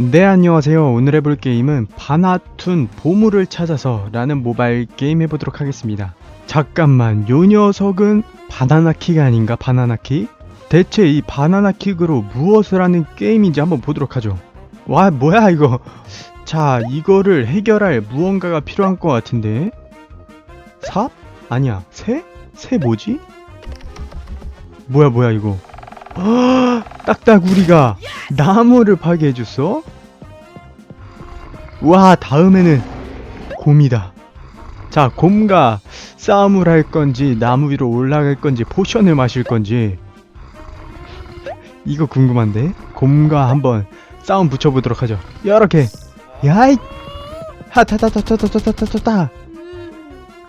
네 안녕하세요 오늘 해볼 게임은 바나툰 보물을 찾아서 라는 모바일 게임 해보도록 하겠습니다 잠깐만 요 녀석은 바나나킥 아닌가 바나나킥? 대체 이 바나나킥으로 무엇을 하는 게임인지 한번 보도록 하죠 와 뭐야 이거 자 이거를 해결할 무언가가 필요한 것 같은데 삽? 아니야 새? 새 뭐지? 뭐야 뭐야 이거 딱딱우리가 나무를 파괴해줬어? 와 다음에는 곰이다. 자 곰과 싸움을 할 건지 나무 위로 올라갈 건지 포션을 마실 건지. 이거 궁금한데? 곰과 한번 싸움 붙여보도록 하죠. 이렇게. 야이! 하타타타타타타타타타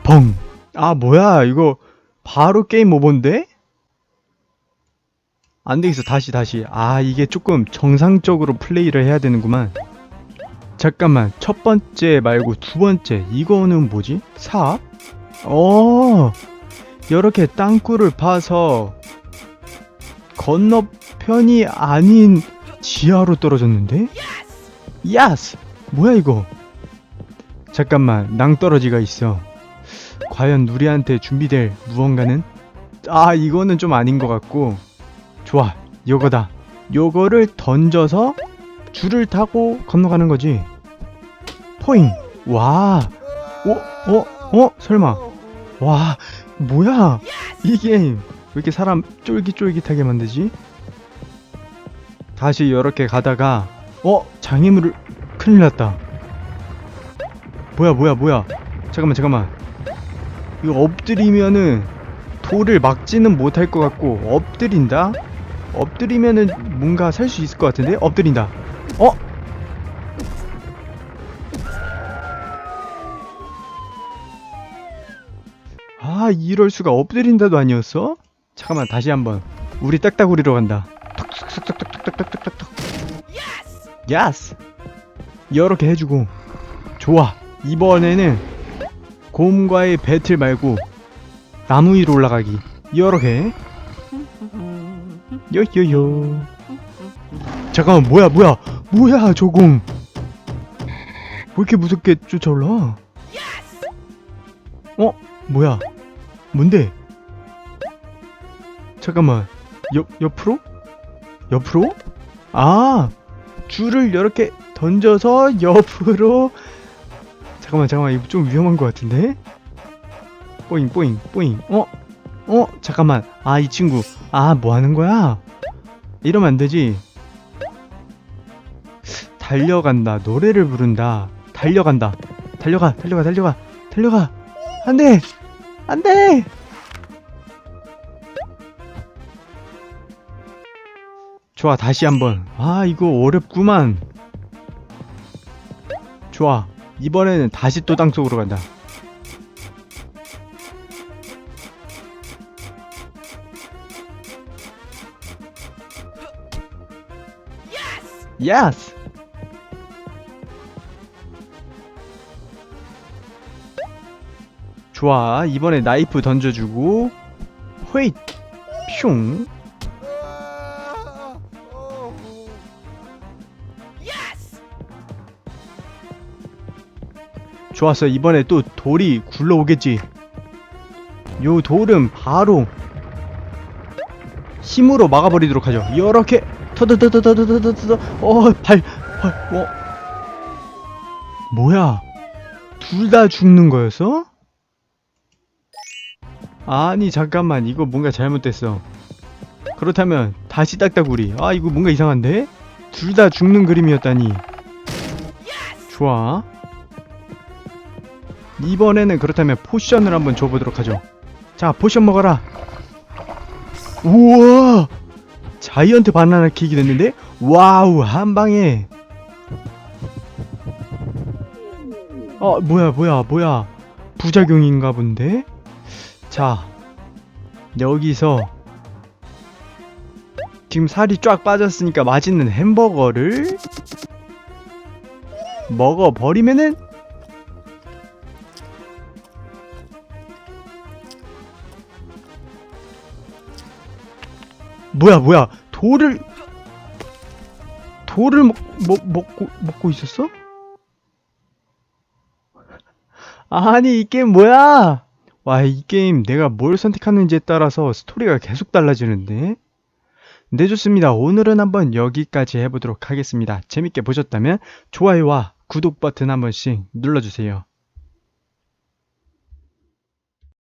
벙아 뭐야? 이거 바로 게임 오버인데? 안 되겠어. 다시 다시. 아 이게 조금 정상적으로 플레이를 해야 되는구만 잠깐만 첫 번째 말고 두 번째 이거는 뭐지? 삽? 어 이렇게 땅굴을 파서 건너편이 아닌 지하로 떨어졌는데? 야스! 뭐야 이거 잠깐만 낭떠러지가 있어 과연 우리한테 준비될 무언가는? 아 이거는 좀 아닌 것 같고 좋아 요거다 요거를 던져서 줄을 타고 건너가는 거지 포잉 와 어? 어? 어? 설마 와 뭐야 이 게임 왜 이렇게 사람 쫄깃쫄깃하게 만드지? 다시 이렇게 가다가 어? 장애물을 큰일 났다 뭐야 뭐야 뭐야 잠깐만 잠깐만 이거 엎드리면은 돌을 막지는 못할 것 같고 엎드린다? 엎드리면은 뭔가 살 수 있을 것 같은데? 엎드린다. 어? 아, 이럴 수가 엎드린다도 아니었어? 잠깐만, 다시 한번. 우리 딱딱우리로 간다. 톡톡톡톡톡톡톡톡톡. 야스! 이렇게 해주고. 좋아. 이번에는 곰과의 배틀 말고 나무 위로 올라가기. 이렇게. 요요요 잠깐만 뭐야 뭐야 뭐야 저공? 왜 이렇게 무섭게 쫓아올라? 어? 뭐야? 뭔데? 잠깐만. 옆 옆으로? 옆으로? 아! 줄을 이렇게 던져서 옆으로? 잠깐만 잠깐만. 이거 좀 위험한 것 같은데? 뽀잉 뽀잉 뽀잉. 어? 어? 잠깐만. 아, 이 친구. 아, 뭐 하는 거야? 이러면 안 되지. 달려간다. 노래를 부른다. 달려간다. 달려가, 달려가, 달려가, 달려가. 안 돼! 안 돼! 좋아, 다시 한 번. 아, 이거 어렵구만. 좋아. 이번에는 다시 또 땅속으로 간다. 예스! 좋아. 이번에 나이프 던져주고. 호잇 슝. 좋았어. 이번에 또 돌이 굴러오겠지. 요 돌은 바로 힘으로 막아버리도록 하죠. 이렇게. 터더더더더더더더 어발 발 어. 뭐야? 둘 다 죽는 거였어? 아니 잠깐만. 이거 뭔가 잘못됐어. 그렇다면 다시 딱딱우리. 아 이거 뭔가 이상한데? 둘 다 죽는 그림이었다니. 좋아. 이번에는 그렇다면 포션을 한번 줘보도록 하죠. 자 포션 먹어라. 우와! 자이언트 바나나 킥이 됐는데? 와우 한 방에. 어 뭐야 뭐야 뭐야. 부작용인가 본데 자 여기서 지금 살이 쫙 빠졌으니까 맛있는 햄버거를 먹어버리면은 뭐야 뭐야 돌을 돌을 먹, 먹, 먹고, 먹고 있었어? 아니, 이 게임 뭐야? 와, 이 게임 내가 뭘 선택하는지에 따라서 스토리가 계속 달라지는데? 네, 좋습니다. 오늘은 한번 여기까지 해보도록 하겠습니다. 재밌게 보셨다면 좋아요와 구독 버튼 한 번씩 눌러주세요.